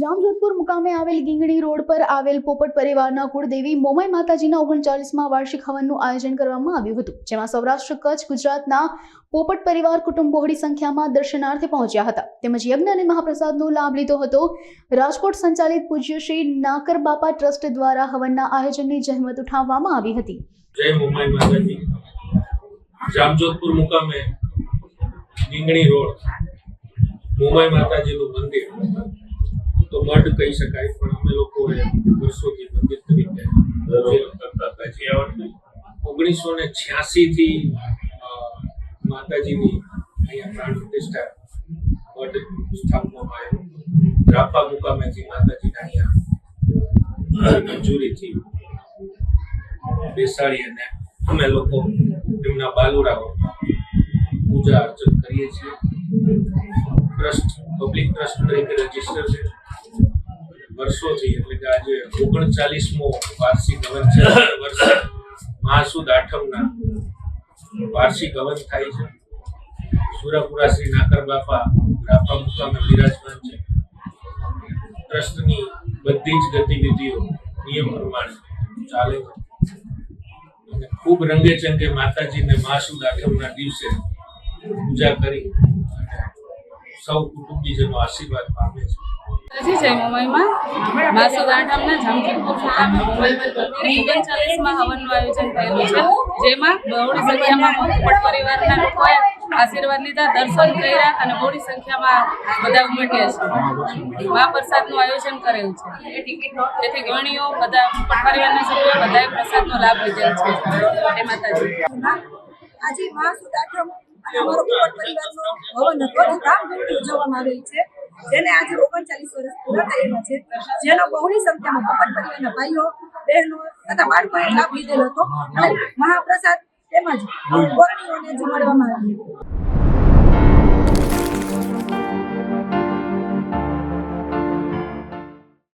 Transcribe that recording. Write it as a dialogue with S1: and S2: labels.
S1: જામજોધપુર મુકામે આવેલ ગીંગણી રોડ પર આવેલ પોપટ પરિવારના કુળદેવી મોમાઈ માતાજીના ઓગણચાલીસમાં વાર્ષિક હવનનું આયોજન કરવામાં આવ્યું હતું, જેમાં સૌરાષ્ટ્ર, કચ્છ, ગુજરાતના પોપટ પરિવાર કુટુંબ બહોળી સંખ્યામાં દર્શનાર્થે પહોંચ્યા હતા. તેમજ યજ્ઞ અને મહાપ્રસાદનો લાભ લીધો હતો. રાજકોટ સંચાલિત પૂજ્ય શ્રી નાકર બાપા ટ્રસ્ટ દ્વારા હવનના આયોજનની જહેમત ઉઠાવવામાં આવી હતી.
S2: જય મુંબઈ માતાજી. જામજોધપુર મુકામે ગીંગણી રોડ મુંબઈ માતાજીનું મંદિર. તો મઢ કહી શકાય પણ અમે લોકોએ વર્ષોથી મંદિર તરીકે ઓગણીસો ને છ્યાસી થી માતાજીની અહીંયા પ્રાણ પ્રતિષ્ઠા મઢ સ્થાપવામાં આવ્યો રાપા મુકામેથી માતાજીના અહીંયા મંજૂરીથી બેસાડી અને અમે લોકો એમના બાલુડાઓ પૂજા અર્ચન કરીએ છીએ. ટ્રસ્ટ પબ્લિક ટ્રસ્ટ તરીકે રજિસ્ટર છે. વર્ષોથી, એટલે કે આજે ઓગણચાલીસમો વાર્ષિક હવન છે વર્ષે મહાસુદ આઠમના વાર્ષિક હવન થાય છે. સુરાપુરા શ્રી નાકર બાપા રાપા મુકામે બિરાજમાન છે. ટ્રસ્ટની બધી જ ગતિવિધિઓ નિયમ પ્રમાણે ચાલે છે. અને ખૂબ રંગે ચંગે માતાજીને મહાસુદ આઠમના દિવસે પૂજા કરી સૌ કુટુંબીજનો આશીર્વાદ પામે છે.
S3: હજી જય મુંબઈમાં. માસુદ આઠમના જામજોધપુર મુકામે ઓગણચાલીસમાં હવનનું આયોજન થયેલું છે, જેમાં બહોળી સંખ્યામાં પોપટ પરિવારના લોકોએ આશીર્વાદ લીધા, દર્શન કર્યા અને બહોળી સંખ્યામાં બધા ઉમટ્યા છે. મહાપ્રસાદનું આયોજન કરેલ છે. તેથી ગણીઓ બધા પોપટ પરિવારના સભ્યો બધાએ પ્રસાદનો લાભ લીધેલ છે. જય માતાજી.
S4: આજે મા અને અમારો પોપટ પરિવારનો હવન હતો ધામધૂમથી ઉજવવામાં આવેલ છે. જેને આજે ઓગણચાલીસ વર્ષ પૂરા થયેલા છે, જેનો બહોળી સંખ્યામાં મફત પરિવારના ભાઈઓ, બહેનો તથા બાળકોએ લાભ લીધેલો હતો. અને મહાપ્રસાદ તેમજ ગોરણીઓને જમાડવામાં આવ્યું